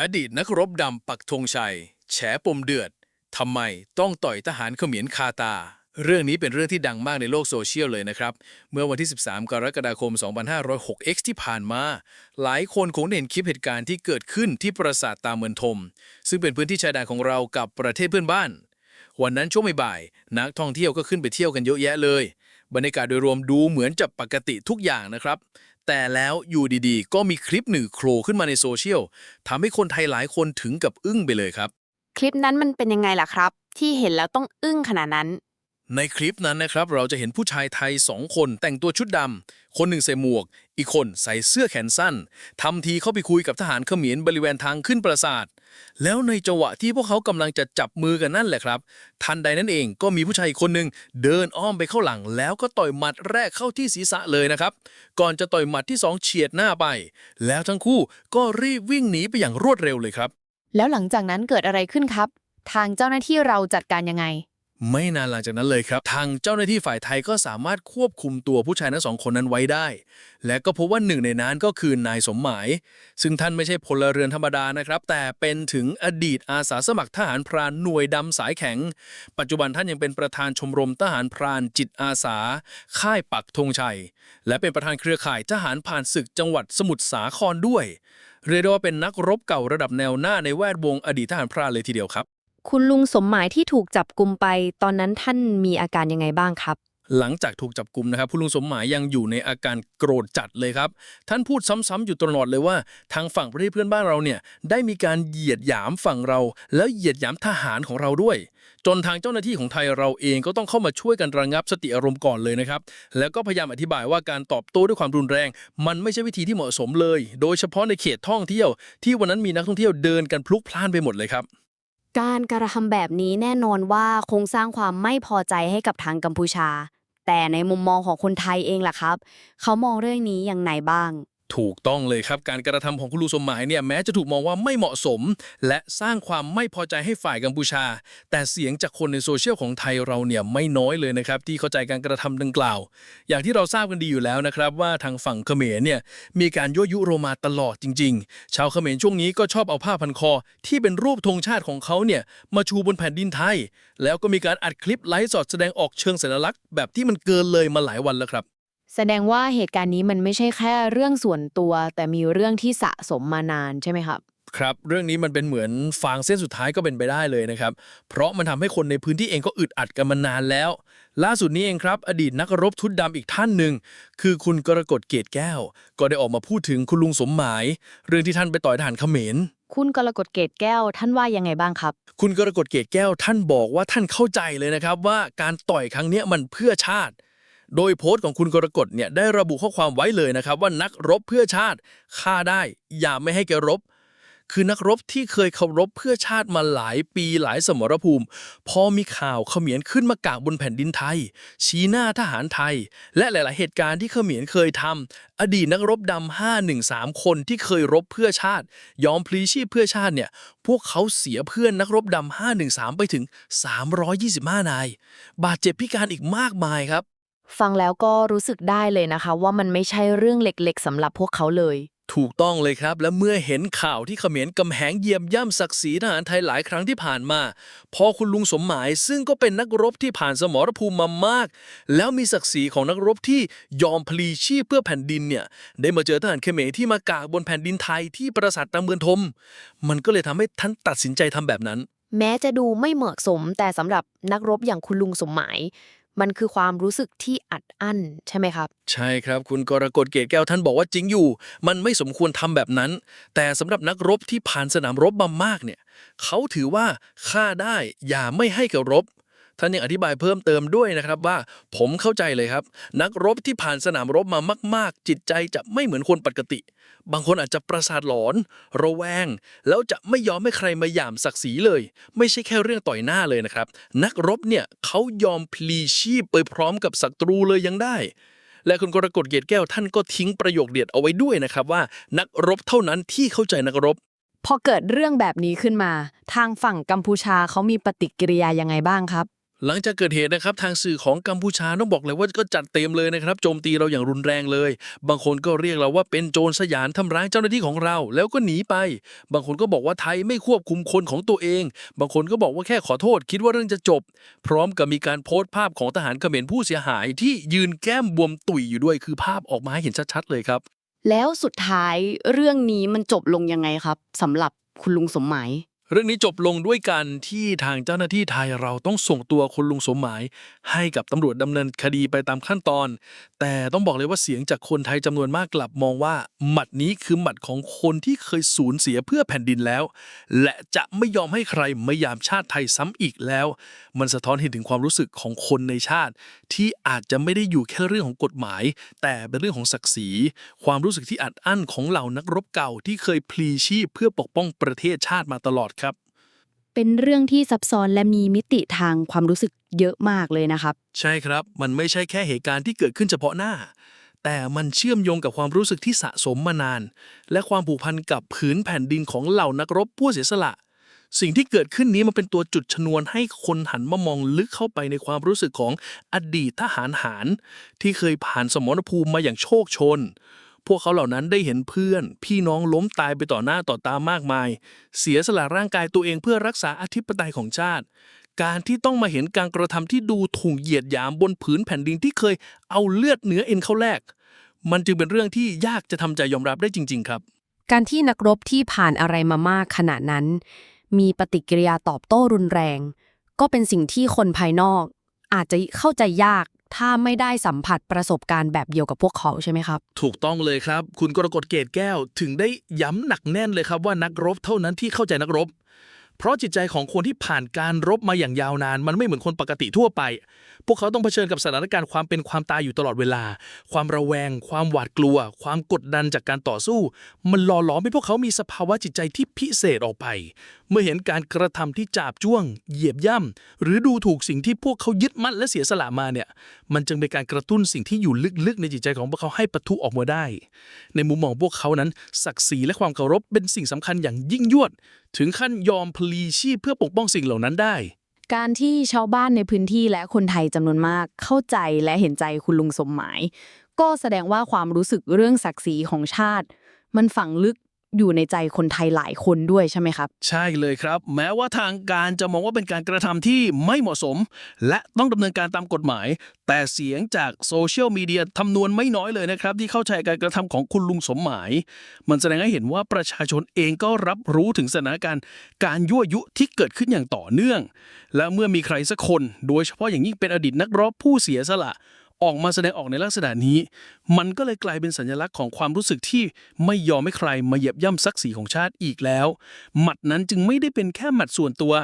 อดีตนักรบดำปักธงชัย แฉปมเดือดทำไมต้องต่อยทหารเขมรคาตา เรื่องนี้เป็นเรื่องที่ดังมากในโลกโซเชียลเลยนะครับ เมื่อวันที่ 13 กรกฎาคม 2506X ที่ผ่านมา หลายคนคงเห็นคลิปเหตุการณ์ที่เกิดขึ้นที่ปราสาทตาเมือนทม ซึ่งเป็นพื้นที่ชายแดนของเรากับประเทศเพื่อนบ้าน วันนั้นช่วงบ่ายนักท่องเที่ยวก็ขึ้นไปเที่ยวกันเยอะแยะเลย บรรยากาศโดยรวมดูเหมือนจะปกติทุกอย่างนะครับ แต่แล้วอยู่ดีๆ ก็มีคลิปหนึ่งโผล่ขึ้นมาในโซเชียลทำให้คนไทยหลายคนถึงกับอึ้งไปเลยครับ คลิปนั้นมันเป็นยังไงล่ะครับ ที่เห็นแล้วต้องอึ้งขนาดนั้น ในคลิปนั้นนะครับ เราจะเห็นผู้ชายไทยสองคนแต่งตัวชุดดำคนหนึ่งใส่หมวก อีกคนใส่เสื้อแขนสั้นทำทีเข้าไปคุยกับทหารเขมรบริเวณทางขึ้นปราสาท แล้วในจังหวะที่พวกเขากำลังจะจับมือกันนั่นแหละครับ ทันใดนั้นเองก็มีผู้ชายคนหนึ่งเดินอ้อมไปเข้าหลัง แล้วก็ต่อยหมัดแรกเข้าที่ศีรษะเลยนะครับ ก่อนจะต่อยหมัดที่สองเฉียดหน้าไป แล้วทั้งคู่ก็รีบวิ่งหนีไปอย่างรวดเร็วเลยครับ แล้วหลังจากนั้นเกิดอะไรขึ้นครับ ทางเจ้าหน้าที่เราจัดการยังไง ไม่นานหลังจากนั้นเลยครับ ทางเจ้าหน้าที่ฝ่ายไทยก็สามารถควบคุมตัวผู้ชายทั้งสองคนนั้นไว้ได้ และก็พบว่าหนึ่งในนั้นก็คือนายสมหมาย ซึ่งท่านไม่ใช่พลเรือนธรรมดานะครับ แต่เป็นถึงอดีตอาสาสมัครทหารพรานหน่วยดำสายแข็ง ปัจจุบันท่านยังเป็นประธานชมรมทหารพรานจิตอาสา ค่ายปักธงชัย และเป็นประธานเครือข่ายทหารผ่านศึกจังหวัดสมุทรสาครด้วย เรียกได้ว่าเป็นนักรบเก่าระดับแนวหน้าในแวดวงอดีตทหารพรานเลยทีเดียวครับ คุณลุงสมหมายที่ถูกจับกลุมไป ตอนนั้นท่านมีอาการยังไงบ้างครับ หลังจากถูกจับกลุมนะครับผู้ลุงสมหมายยังอยู่ในอาการโกรธจัดเลยครับ ท่านพูดซ้ำๆอยู่ตลอดเลยว่า ทางฝั่งประเทศเพื่อนบ้านเราเนี่ยได้มีการเหยียดหยามฝั่งเรา แล้วเหยียดหยามทหารของเราด้วย จนทางเจ้าหน้าที่ของไทยเราเองก็ต้องเข้ามาช่วยกันระงับสติอารมณ์ก่อนเลยนะครับ แล้วก็พยายามอธิบายว่าการตอบโต้ด้วยความรุนแรง มันไม่ใช่วิธีที่เหมาะสมเลย โดยเฉพาะในเขตท่องเที่ยว ที่วันนั้นมีนักท่องเที่ยวเดินกันพลุกพล่านไปหมดเลยครับ การกระทำแบบนี้แน่นอนว่าคงสร้างความไม่พอใจให้กับทางกัมพูชา แต่ในมุมมองของคนไทยเองล่ะครับ เขามองเรื่องนี้อย่างไรบ้าง ถูกต้องเลยครับ การกระทำของคุณลุงสมหมายเนี่ยแม้จะถูกมองว่าไม่เหมาะสม และสร้างความไม่พอใจให้ฝ่ายกัมพูชา แต่เสียงจากคนในโซเชียลของไทยเราเนี่ยไม่น้อยเลยนะครับที่เข้าใจการกระทำดังกล่าว อย่างที่เราทราบกันดีอยู่แล้วนะครับว่าทางฝั่งเขมรเนี่ยมีการยั่วยุโรมาตลอดจริง ๆ ชาวเขมรช่วงนี้ก็ชอบเอาผ้าพันคอ ที่เป็นรูปธงชาติของเขาเนี่ยมาชูบนแผ่นดินไทย แล้วก็มีการอัดคลิปไลฟ์สดแสดงออกเชิงสัญลักษณ์แบบที่มันเกินเลยมาหลายวันแล้วครับ แสดงว่าเหตุการณ์นี้มันไม่ใช่แค่เรื่องส่วนตัว แต่มีเรื่องที่สะสมมานานใช่ไหมครับ ครับ เรื่องนี้มันเป็นเหมือนฟางเส้นสุดท้ายก็เป็นไปได้เลยนะครับ เพราะมันทำให้คนในพื้นที่เองก็อึดอัดกันมานานแล้ว ล่าสุดนี้เองครับ อดีตนักรบทุดดำอีกท่านหนึ่ง คือคุณกรกฎเกตแก้ว ก็ได้ออกมาพูดถึงคุณลุงสมหมาย เรื่องที่ท่านไปต่อยทหารเขมรคุณกรกฎเกตแก้วท่านว่ายังไงบ้างครับ คุณกรกฎเกตแก้วท่านบอกว่าท่านเข้าใจเลยนะครับว่าการต่อยครั้งเนี้ยมันเพื่อชาติ โดยโพสต์ของคุณกรกฎเนี่ยได้ระบุข้อความไว้เลยนะครับ ว่านักรบเพื่อชาติฆ่าได้ อย่าไม่ให้แกรบ คือนักรบที่เคยเคารพเพื่อชาติมาหลายปีหลายสมรภูมิ พอมีข่าวเขมรขึ้นมากางบนแผ่นดินไทย ชี้หน้าทหารไทย และหลาย ๆ เหตุการณ์ที่เขมรเคยทำอดีตนักรบดำ513 คนที่เคยรบเพื่อชาติ ยอมพลีชีพเพื่อชาติเนี่ยพวกเขาเสียเพื่อนนักรบดำ513 ไปถึง 325 นาย บาดเจ็บพิการอีกมากมายครับ ฟังแล้วก็รู้สึกได้เลยนะคะ ว่ามันไม่ใช่เรื่องเล็กๆสำหรับพวกเขาเลย ถูกต้องเลยครับ และเมื่อเห็นข่าวที่เขมรกำแหงเหยียมย่ำศักดิ์ศรีทหารไทยหลายครั้งที่ผ่านมาพอคุณลุงสมหมายซึ่งก็เป็นนักรบที่ผ่านสมรภูมิมามาก แล้วมีศักดิ์ศรีของนักรบที่ยอมพลีชีพเพื่อแผ่นดินเนี่ยได้มาเจอทหารเขมรที่มากางบนแผ่นดินไทยที่ปราสาทตะเมือนทม มันก็เลยทำให้ท่านตัดสินใจทำแบบนั้น แม้จะดูไม่เหมาะสมแต่สำหรับนักรบอย่างคุณลุงสมหมาย มันคือความรู้สึกที่อัดอั้นใช่ไหมครับ ใช่ครับ คุณกรกฎเกตแก้วท่านบอกว่าจริงอยู่ มันไม่สมควรทำแบบนั้น แต่สำหรับนักรบที่ผ่านสนามรบมามากเนี่ยเขาถือว่าฆ่าได้อย่าไม่ให้กับรบ ท่านยังอธิบายเพิ่มเติมด้วยนะครับว่าผมเข้าใจเลยครับ นักรบที่ผ่านสนามรบมามาก ๆ จิตใจจะไม่เหมือนคนปกติ บางคนอาจจะประสาทหลอน ระแวง แล้วจะไม่ยอมให้ใครมาหยามศักดิ์ศรีเลย ไม่ใช่แค่เรื่องต่อยหน้าเลยนะครับ นักรบเนี่ยเขายอมพลีชีพไปพร้อมกับศัตรูเลยยังได้และคุณกรกฎเกตแก้วท่านก็ทิ้งประโยคเด็ดเอาไว้ด้วยนะครับว่า นักรบเท่านั้นที่เข้าใจนักรบ พอเกิดเรื่องแบบนี้ขึ้นมา ทางฝั่งกัมพูชาเขามีปฏิกิริยายังไงบ้างครับ หลังจากเกิดเหตุนะครับทางสื่อของกัมพูชาต้องบอกเลยว่าก็จัดเต็มเลยนะครับโจมตีเราอย่างรุนแรงเลย บางคนก็เรียกเราว่าเป็นโจรสยานทำร้ายเจ้าหน้าที่ของเรา แล้วก็หนีไป บางคนก็บอกว่าไทยไม่ควบคุมคนของตัวเอง บางคนก็บอกว่าแค่ขอโทษ คิดว่าเรื่องจะจบ พร้อมกับมีการโพสต์ภาพของทหารเขมรผู้เสียหายที่ยืนแก้มบวมตุ๋ยอยู่ด้วยคือภาพออกมาให้เห็นชัดๆเลยครับ แล้วสุดท้ายเรื่องนี้มันจบลงยังไงครับสำหรับคุณลุงสมหมาย เรื่องนี้จบลงด้วยการที่ทางเจ้าหน้าที่ไทยเราต้องส่งตัวคุณลุงสมหมาย ให้กับตำรวจดำเนินคดีไปตามขั้นตอน แต่ต้องบอกเลยว่าเสียงจากคนไทยจำนวนมากกลับมองว่า หมัดนี้คือหมัดของคนที่เคยสูญเสียเพื่อแผ่นดินแล้ว และจะไม่ยอมให้ใครไม่ยามชาติไทยซ้ำอีกแล้ว มันสะท้อนเห็นถึงความรู้สึกของคนในชาติ ที่อาจจะไม่ได้อยู่แค่เรื่องของกฎหมาย แต่เป็นเรื่องของศักดิ์ศรี ความรู้สึกที่อัดอั้นของเหล่านักรบเก่าที่เคยพลีชีพเพื่อปกป้องประเทศชาติมาตลอดครับ เป็นเรื่องที่ซับซ้อนและมีมิติทางความรู้สึกเยอะมากเลยนะครับ ใช่ครับ มันไม่ใช่แค่เหตุการณ์ที่เกิดขึ้นเฉพาะหน้า แต่มันเชื่อมโยงกับความรู้สึกที่สะสมมานาน และความผูกพันกับผืนแผ่นดินของเหล่านักรบผู้เสียสละ สิ่งที่เกิดขึ้นนี้มันเป็นตัวจุดชนวนให้คนหันมามองลึกเข้าไปในความรู้สึกของอดีตทหารหาร ที่เคยผ่านสมรภูมิมาอย่างโชคชน พวกเขาเหล่านั้นได้เห็นเพื่อน พี่น้องล้มตายไปต่อหน้าต่อตามากมาย เสียสละร่างกายตัวเองเพื่อรักษาอธิปไตยของชาติ การที่ต้องมาเห็นการกระทำที่ดูถูกเหยียดหยามบนผืนแผ่นดินที่เคยเอาเลือดเนื้อเอ็นเข้าแลกมันจึงเป็นเรื่องที่ยากจะทำใจยอมรับได้จริง ๆ ครับ การที่นักรบที่ผ่านอะไรมามากขนาดนั้น มีปฏิกิริยาตอบโต้รุนแรง ก็เป็นสิ่งที่คนภายนอก อาจจะเข้าใจยาก ถ้าไม่ได้สัมผัสประสบการณ์แบบเดียวกับพวกเขาใช่ไหมครับ ถูกต้องเลยครับ คุณกรกฎเกตแก้วถึงได้ย้ำหนักแน่นเลยครับว่านักรบเท่านั้นที่เข้าใจนักรบ เพราะจิตใจของคนที่ผ่านการรบมาอย่างยาวนาน มันไม่เหมือนคนปกติทั่วไป พวกเขาต้องเผชิญกับสถานการณ์ความเป็นความตายอยู่ตลอดเวลา ความระแวง ความหวาดกลัว ความกดดันจากการต่อสู้ มันหล่อหลอมให้พวกเขามีสภาวะจิตใจที่พิเศษออกไป เมื่อเห็นการกระทำที่จาบจ้วง เหยียบย่ำหรือดูถูกสิ่งที่พวกเขายึดมั่นและเสียสละมาเนี่ย มันจึงเป็นการกระตุ้นสิ่งที่อยู่ลึกๆ ในจิตใจของพวกเขาให้ปะทุออกมาได้ ในมุมมองพวกเขานั้น ศักดิ์ศรีและความเคารพเป็นสิ่งสำคัญอย่างยิ่งยวด ถึงขั้นยอมพลีชีพเพื่อปกป้องสิ่งเหล่านั้นได้ การที่ชาวบ้านในพื้นที่และคนไทยจำนวนมากเข้าใจและเห็นใจคุณลุงสมหมาย ก็แสดงว่าความรู้สึกเรื่องศักดิ์ศรีของชาติ มันฝังลึก อยู่ในใจคนไทยหลายคนด้วยใช่ไหมครับ ใช่เลยครับ แม้ว่าทางการจะมองว่าเป็นการกระทำที่ไม่เหมาะสม และต้องดำเนินการตามกฎหมาย แต่เสียงจากโซเชียลมีเดียทำนวนไม่น้อยเลยนะครับ ที่เข้าใจการกระทำของคุณลุงสมหมาย มันแสดงให้เห็นว่าประชาชนเองก็รับรู้ถึงสถานการณ์ การยั่วยุที่เกิดขึ้นอย่างต่อเนื่อง และเมื่อมีใครสักคน โดยเฉพาะอย่างยิ่งเป็นอดีตนักรบผู้เสียสละ ออกมาแสดงออกในลักษณะนี้ มันก็เลยกลายเป็นสัญลักษณ์ของความรู้สึกที่ไม่ยอมให้ใครมาเหยียบย่ำศักดิ์ศรีของชาติอีกแล้ว หมัดนั้นจึงไม่ได้เป็นแค่หมัดส่วนตัว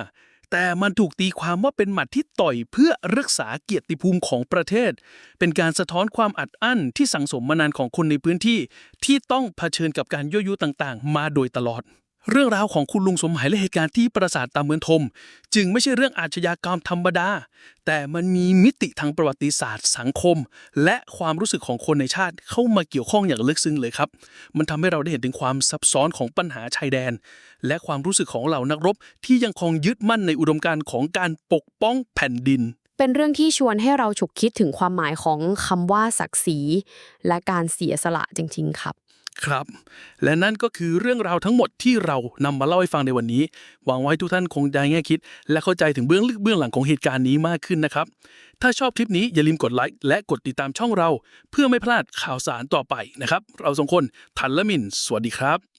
แต่มันถูกตีความว่าเป็นหมัดที่ต่อยเพื่อรักษาเกียรติภูมิของประเทศ เป็นการสะท้อนความอัดอั้นที่สังสมมานานของคนในพื้นที่ ที่ต้องเผชิญกับการยั่วยุต่างๆ มาโดยตลอด เรื่องราวของคุณลุงสมหมายและเหตุการณ์ที่ปราสาทตาเมืองทม จึงไม่ใช่เรื่องอาชญากรรมธรรมดา แต่มันมีมิติทางประวัติศาสตร์สังคม และความรู้สึกของคนในชาติเข้ามาเกี่ยวข้องอย่างลึกซึ้งเลยครับ มันทำให้เราได้เห็นถึงความซับซ้อนของปัญหาชายแดน และความรู้สึกของเหล่านักรบ ที่ยังคงยึดมั่นในอุดมการณ์ของการปกป้องแผ่นดิน เป็นเรื่องที่ชวนให้เราฉุกคิดถึงความหมายของคำว่าศักดิ์ศรีและการเสียสละจริง ๆ ครับ ครับ และนั่นก็คือเรื่องราวทั้งหมดที่เรานำมาเล่าให้ฟังในวันนี้ หวังไว้ทุกท่านคงได้แง่คิด และเข้าใจถึงเบื้องลึกเบื้องหลังของเหตุการณ์นี้มากขึ้นนะครับ ถ้าชอบคลิปนี้อย่าลืมกดไลค์และกดติดตามช่องเรา เพื่อไม่พลาดข่าวสารต่อไปนะครับ เราสองคนทันและมิน สวัสดีครับ